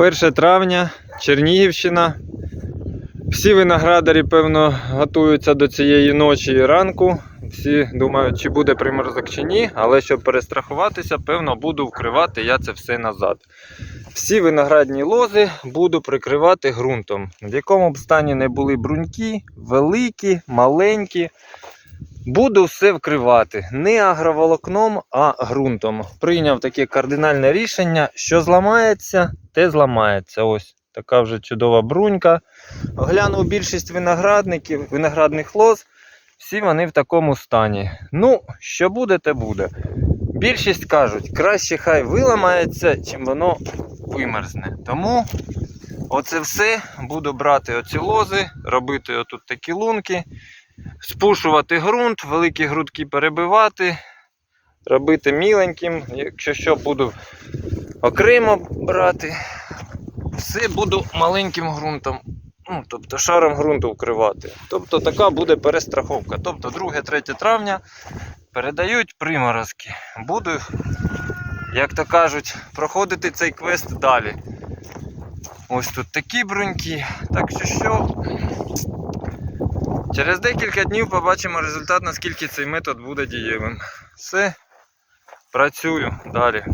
1 травня, Чернігівщина. Всі виноградарі, певно, готуються до цієї ночі і ранку. Всі думають, чи буде приморозок чи ні, але щоб перестрахуватися, певно, буду вкривати я це все назад. Всі виноградні лози буду прикривати ґрунтом, в якому б стані не були бруньки, великі, маленькі. Буду все вкривати не агроволокном, а ґрунтом. Прийняв таке кардинальне рішення, що зламається, те зламається. Ось така вже чудова брунька. Глянув більшість виноградників, виноградних лоз, всі вони в такому стані. Ну, що буде, те буде. Більшість кажуть, краще хай виламається, чим воно вимерзне. Тому оце все буду брати оці лози, робити отут такі лунки, спушувати ґрунт, великі грудки перебивати, робити міленьким. Якщо що, буду окремо брати. Все буду маленьким ґрунтом. Ну, тобто шаром ґрунту вкривати. Тобто така буде перестраховка. Тобто 2-3 травня передають приморозки. Буду, як то кажуть, проходити цей квест далі. Ось тут такі бруньки. Так що що. Через декілька днів побачимо результат, наскільки цей метод буде дієвим. Все, працюю далі.